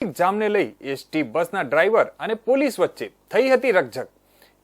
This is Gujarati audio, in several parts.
જામને લઈ એસટી બસના ડ્રાઈવર અને પોલીસ વચ્ચે થઈ હતી રકઝક.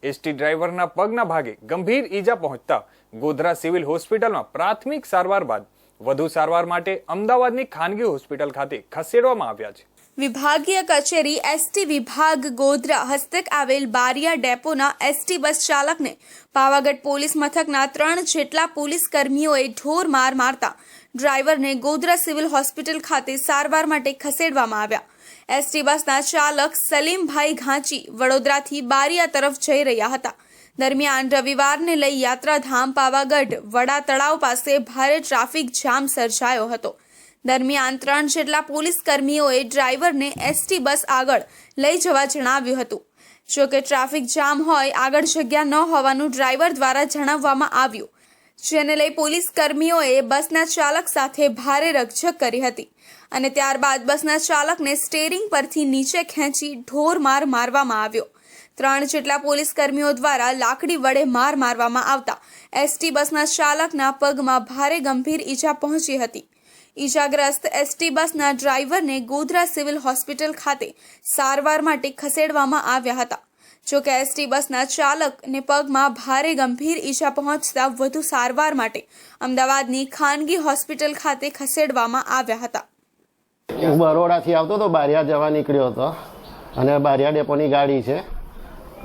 એસટી ડ્રાઈવરના પગના ભાગે ગંભીર ઈજા પહોંચતા ગોધરા સિવિલ હોસ્પિટલમાં પ્રાથમિક સારવાર બાદ વધુ સારવાર માટે અમદાવાદની ખાનગી હોસ્પિટલ ખાતે ખસેડવામાં આવ્યા છે. વિભાગીય કચેરી એસટી વિભાગ ગોધરા હસ્તક આવેલ બારિયા ડેપોના એસટી બસ ચાલકને પાવાગઢ પોલીસ મથકના ત્રણ જેટલા પોલીસ કર્મીઓએ ઢોર માર મારતા ડ્રાઈવરને ગોધરા સિવિલ હોસ્પિટલ ખાતે સારવાર માટે ખસેડવામાં આવ્યા. એસટી બસના ચાલક સલીમભાઈ ઘાંચી વડોદરાથી બારિયા તરફ જઈ રહ્યા હતા. દરમિયાન રવિવારને લઈ યાત્રાધામ પાવાગઢ વડા તળાવ પાસે ભારે ટ્રાફિક જામ સર્જાયો હતો. દરમિયાન ત્રણ જેટલા પોલીસ કર્મીઓએ ડ્રાઈવરને એસટી બસ આગળ લઈ જવા જણાવ્યું હતું. જો કે ટ્રાફિક જામ હોય આગળ જગ્યા ન હોવાનું ડ્રાઈવર દ્વારા જણાવવામાં આવ્યું. જેને લઈ પોલીસ કર્મીઓએ બસના ચાલક સાથે ભારે રકઝક કરી હતી અને ત્યારબાદ બસના ચાલકને સ્ટેરિંગ પરથી નીચે ખેંચી ઢોર માર મારવામાં આવ્યો. ત્રણ જેટલા પોલીસ કર્મીઓ દ્વારા લાકડી વડે માર મારવામાં આવતા એસટી બસના ચાલકના પગમાં ભારે ગંભીર ઈજા પહોંચી હતી. ઈજાગ્રસ્ત એસટી બસના ડ્રાઈવરને ગોધરા સિવિલ હોસ્પિટલ ખાતે સારવાર માટે ખસેડવામાં આવ્યા હતા. જો કે એસટી બસના ચાલકને પગમાં ભારે ગંભીર ઈજા પહોંચતા વધુ સારવાર માટે અમદાવાદની ખાનગી હોસ્પિટલ ખાતે ખસેડવામાં આવ્યા હતા. હું બરોડાથી આવતો હતો, બારિયા જવા નીકળ્યો હતો. અને બારિયા ડેપોની ગાડી છે.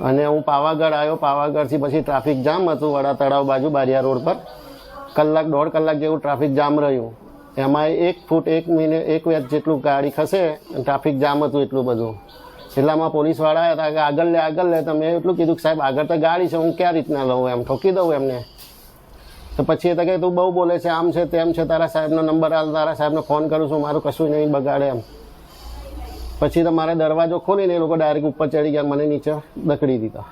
અને હું પાવાગઢ આવ્યો. પાવાગઢથી પછી ટ્રાફિક જામ હતું વડા તળાવ બાજુ, બારિયા રોડ પર. કલાક, દોઢ કલાક જેવું ટ્રાફિક જામ રહ્યું. એમાં એક ફૂટ, એક મિનિટ, એક વેચ જેટલું ગાડી ખસે ટ્રાફિક જામ હતું એટલું બધું. એટલામાં પોલીસવાળા હતા કે આગળ લે આગળ લે. તમે એટલું કીધું કે સાહેબ, આગળ તો ગાડી છે, હું ક્યાં રીતના લઉં એમ? ઠોકી દઉં એમને. તો પછી એ તો કે તું બહુ બોલે છે, આમ છે, તેમ છે, તારા સાહેબનો નંબર આવે તારા સાહેબને ફોન કરું છું, મારું કશું નહીં બગાડે એમ. પછી તો મારે દરવાજો ખોલીને એ લોકો ડાયરેક્ટ ઉપર ચડી ગયા, મને નીચે દકડી દીધા,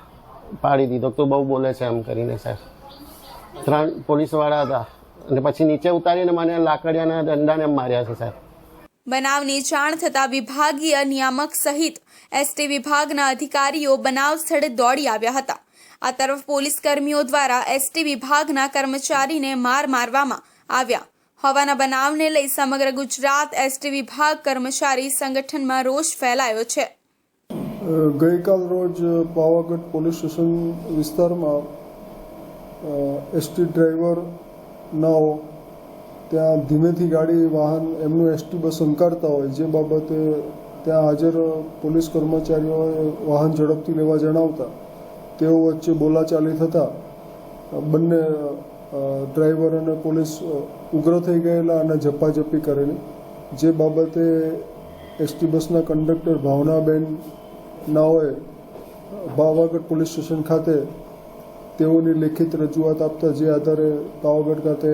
પાડી દીધો તું બહુ બોલે છે એમ કરીને સાહેબ. ત્રણ પોલીસવાળા હતા. અને પછી નીચે ઉતારીને મને લાકડિયાના દંડાને માર્યા છે સાહેબ. બનાવની જાણ થતાં વિભાગીય નિયામક સહિત એસટી વિભાગના અધિકારીઓ બનાવ સ્થળે દોડી આવ્યા હતા. આ તરફ પોલીસ કર્મીઓ દ્વારા એસટી વિભાગના કર્મચારીને માર મારવામાં આવ્યા. હોવાના બનાવને લઈ સમગ્ર ગુજરાત એસટી વિભાગ કર્મચારી સંગઠનમાં રોષ ફેલાયો છે. ગઈકાલ રોજ પાવાગઢ પોલીસ સ્ટેશન વિસ્તારમાં એસટી ડ્રાઈવર નાઓ ત્યાં ધીમેથી ગાડી, વાહન એમનું એસટી બસ અંકારતા હોય, જે બાબતે ત્યાં હાજર પોલીસ કર્મચારીઓએ વાહન ઝડપથી લેવા જણાવતા. તેઓ વચ્ચે બોલાચાલી થતાં, બંને ડ્રાઈવર અને પોલીસ ઉગ્ર થઈ ગયેલા અને ઝપાઝપી કરેલી. જે બાબતે એસટી બસના કંડક્ટર ભાવનાબેન નાઓએ પાવાગઢ પોલીસ સ્ટેશન ખાતે તેઓની લેખિત રજૂઆત આપતા, જે આધારે પાવાગઢ ખાતે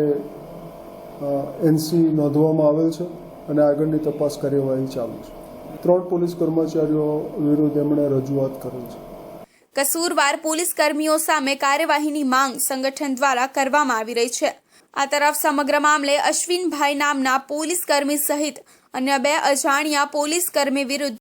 એનસી નોંધવામાં આવેલ છે અને આગળની તપાસ કાર્યવાહી ચાલુ છે. ત્રણ પોલીસ કર્મચારીઓ વિરુદ્ધ એમણે રજૂઆત કરેલ છે. કસૂરવાર પોલીસ કર્મીઓ સામે કાર્યવાહીની માંગ સંગઠન દ્વારા કરવામાં આવી રહી છે. આ તરફ સમગ્ર મામલે અશ્વિનભાઈ નામના પોલીસ કર્મી સહિત અન્ય બે અજાણ્યા પોલીસ કર્મી વિરુદ્ધ